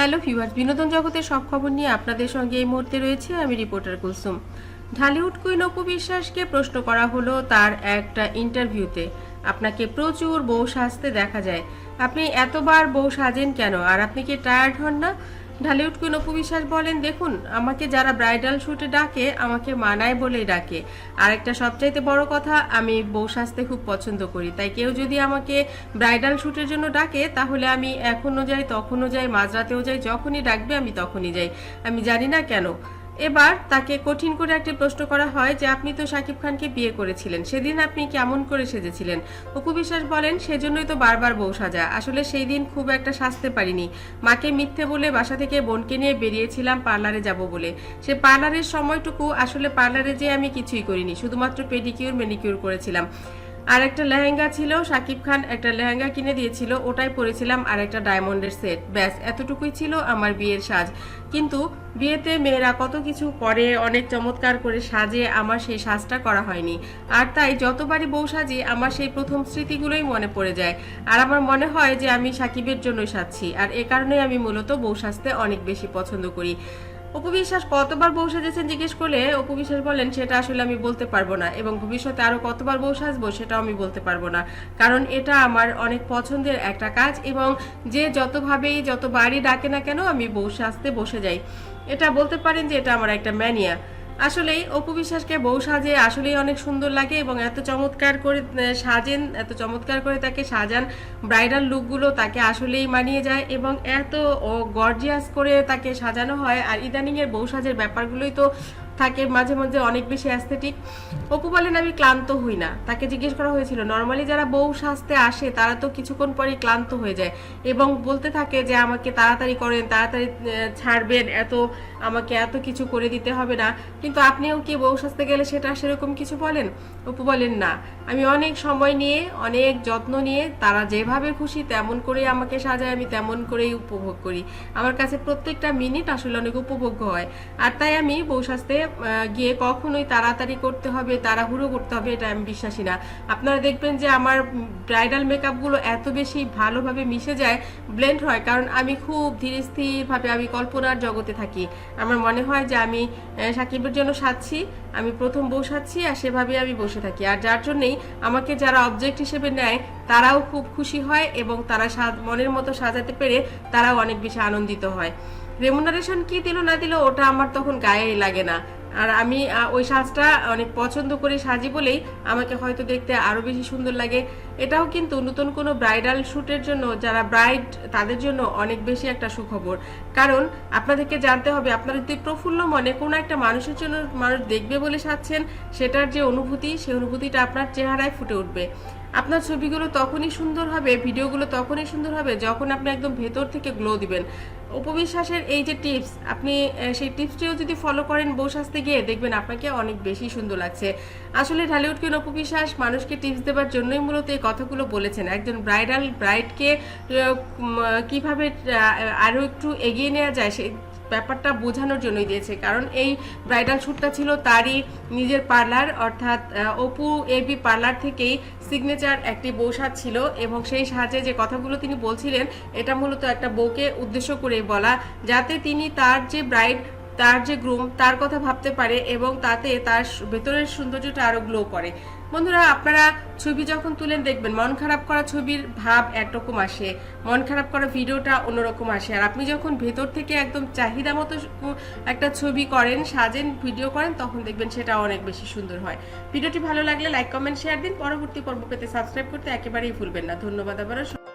Hello viewers, বিনোদন জগতের সব খবর নিয়ে আপনাদের সঙ্গে এই মুহূর্তে রয়েছে আমি রিপোর্টার কুলসুম। ঢালিউড কুইন অপু বিশ্বাসকে প্রশ্ন করা হলো তার একটা ইন্টারভিউতে। আপনাকে প্রচুর বউ সাজতে দেখা যায়। আপনি এতবার বউ সাজেন কেন? আর আপনি কি টায়ার্ড হন না? ঢালিউড কুইন অপু বিশ্বাস বলেন, দেখুন, আমাকে যারা ব্রাইডাল শ্যুটে ডাকে, আমাকে মানায় বলেই ডাকে। আর একটা সবচাইতে বড় কথা, আমি বউ সাজতে খুব পছন্দ করি। তাই কেউ যদি আমাকে ব্রাইডাল শুটের জন্য ডাকে, তাহলে আমি এখনও যাই, তখনও যাই, মাঝরাতেও যাই, যখনই ডাকবে আমি তখনই যাই। আমি জানি না কেন। এবার তাকে কঠিন করে একটি প্রশ্ন করা হয় যে, আপনি তো শাকিব খানকে বিয়ে করেছিলেন, সেদিন আপনি কেমন করে সেজেছিলেন? অপু বিশ্বাস বলেন, সেজন্যই তো বারবার বউ সাজা। আসলে সেই দিন খুব একটা সাজতে পারিনি। মাকে মিথ্যে বলে বাসা থেকে বোনকে নিয়ে বেরিয়েছিলাম পার্লারে যাব বলে। সে পার্লারের সময়টুকু আসলে পার্লারে যে আমি কিছুই করিনি, শুধুমাত্র পেডিকিউর মেনিকিউর করেছিলাম। আর একটা লেহেঙ্গা ছিল শাকিব খান একটা লেহেঙ্গা কিনে দিয়েছিল, ওটাই পরেছিলাম আর একটা ডায়মন্ডের সেট। ব্যাস, এতটুকুই ছিল আমার বিয়ের সাজ। কিন্তু বিয়েতে মেয়েরা কত কিছু করে, অনেক চমৎকার করে সাজে, আমার সেই সাজটা করা হয়নি। আর তাই যতবারই বউ সাজি, আমার সেই প্রথম স্মৃতিগুলোই মনে পড়ে যায়। আর আমার মনে হয় যে আমি সাকিবের জন্যই সাজছি, আর এ কারণেই আমি মূলত বউ সাজতে অনেক বেশি পছন্দ করি। অপবিশ্বাস কতবার বউ সাজেছেন জিজ্ঞেস করলে অপু বিশ্বাস বলেন সেটা আসলে আমি বলতে পারব না এবং ভবিষ্যতে আরও কতবার বউ সাজবো সেটাও আমি বলতে পারব না। কারণ এটা আমার অনেক পছন্দের একটা কাজ এবং যে যতভাবেই যত বাড়ি ডাকে না কেন আমি বউ সাজতে বসে যাই। এটা বলতে পারেন যে এটা আমার একটা ম্যানিয়া। আসলেই অপু বিশ্বাসকে বউ সাজে আসলেই অনেক সুন্দর লাগে এবং এত চমৎকার করে সাজেন, এত চমৎকার করে তাকে সাজান ব্রাইডাল লুকগুলো তাকে আসলেই মানিয়ে যায় এবং এত গর্জিয়াস করে তাকে সাজানো হয়। আর ইদানিংয়ের বউ সাজের ব্যাপারগুলোই তো থাকে মাঝে মাঝে অনেক বেশি অ্যাস্থেটিক অপু বলেন, আমি ক্লান্ত হই না। তাকে জিজ্ঞেস করা হয়েছিল নর্মালি যারা বউ সাজতে আসে, তারা তো কিছুক্ষণ পরেই ক্লান্ত হয়ে যায় এবং বলতে থাকে যে, আমাকে তাড়াতাড়ি করেন, তাড়াতাড়ি ছাড়বেন, এত, আমাকে এত কিছু করে দিতে হবে না। কিন্তু আপনিও কি বউ সাজতে গেলে সেটা সেরকম কিছু বলেন? অপু বলেন, না। আমি অনেক সময় নিয়ে, অনেক যত্ন নিয়ে, তারা যেভাবে খুশি তেমন করেই আমাকে সাজায়, আমি তেমন করেই উপভোগ করি। আমার কাছে প্রত্যেকটা মিনিট আসলে অনেক উপভোগ্য হয়। আর তাই আমি বউ সাজতে গিয়ে কখনোই তাড়াতাড়ি করতে হবে, তাড়াহুড়ো করতে হবে, এটা আমি বিশ্বাসী না। আপনারা দেখবেন যে আমার ব্রাইডাল মেকআপগুলো এত বেশি ভালোভাবে মিশে যায়, ব্লেন্ড হয়, কারণ আমি খুব ধীরে স্থিরভাবে আমি কল্পনার জগতে থাকি। আমার মনে হয় যে আমি সাকিবের জন্য সাজছি, আমি প্রথম বউ আর সেভাবে আমি বসে থাকি। আর যার জন্যই আমাকে যারা অবজেক্ট হিসেবে নেয়, তারাও খুব খুশি হয় এবং তারা মনের মতো সাজাতে পেরে তারাও অনেক বেশি আনন্দিত হয়। রেমুনারেশন কি দিল না দিল, ওটা আমার তখন গায়ে লাগে না। আর আমি ওই সাজটা অনেক পছন্দ করে সাজি বলেই আমাকে হয়তো দেখতে আরও বেশি সুন্দর লাগে। এটাও কিন্তু নতুন কোনো ব্রাইডাল শ্যুটের জন্য, যারা ব্রাইড তাদের জন্য অনেক বেশি একটা সুখবর। কারণ আপনাদেরকে জানতে হবে, আপনারা যদি প্রফুল্ল মনে কোনো একটা মানুষের জন্য মানুষ দেখবে বলে সাজছেন, সেটার যে অনুভূতি, সেই অনুভূতিটা আপনার চেহারায় ফুটে উঠবে। আপনার ছবিগুলো তখনই সুন্দর হবে, ভিডিওগুলো তখনই সুন্দর হবে যখন আপনি একদম ভেতর থেকে গ্লো দিবেন। উপবিশ্বাসের এই যে টিপস আপনি সেই টিপসটিও যদি ফলো করেন বউ সাজতে গিয়ে দেখবেন আপনাকে অনেক বেশি সুন্দর লাগছে। আসলে ঢালিউড কিন উপবিশ্বাস মানুষকে টিপস দেওয়ার জন্যই মূলত এই কথাগুলো বলেছেন। একজন ব্রাইডাল ব্রাইডকে কীভাবে আরও একটু এগিয়ে নেওয়া যায় সেই ব্যাপারটা বোঝানোর জন্যই দিয়েছে। কারণ এই ব্রাইডাল শ্যুটটা ছিল তারই নিজের পার্লার, অর্থাৎ অপু এবি পার্লার থেকেই সিগনেচার একটি বউ ছিল এবং সেই সাহায্যে যে কথাগুলো তিনি বলছিলেন, এটা মূলত একটা বউকে উদ্দেশ্য করে বলা, যাতে তিনি তার যে ব্রাইড তার যে গ্রুম, তার কথা ভাবতে পারে এবং তাতে তার ভেতরের সৌন্দর্যটা আরও গ্লো করে। বন্ধুরা, আপনারা ছবি যখন তুলেন দেখবেন, মন খারাপ করা ছবির ভাব একরকম আসে, মন খারাপ করা ভিডিওটা অন্যরকম আসে। আর আপনি যখন ভেতর থেকে একদম চাহিদা মতো একটা ছবি করেন, সাজেন, ভিডিও করেন, তখন দেখবেন সেটা অনেক বেশি সুন্দর হয়। ভিডিওটি ভালো লাগলে লাইক কমেন্ট শেয়ার দিন। পরবর্তী পর্ব পেতে সাবস্ক্রাইব করতে একেবারেই ভুলবেন না। ধন্যবাদ আবারও।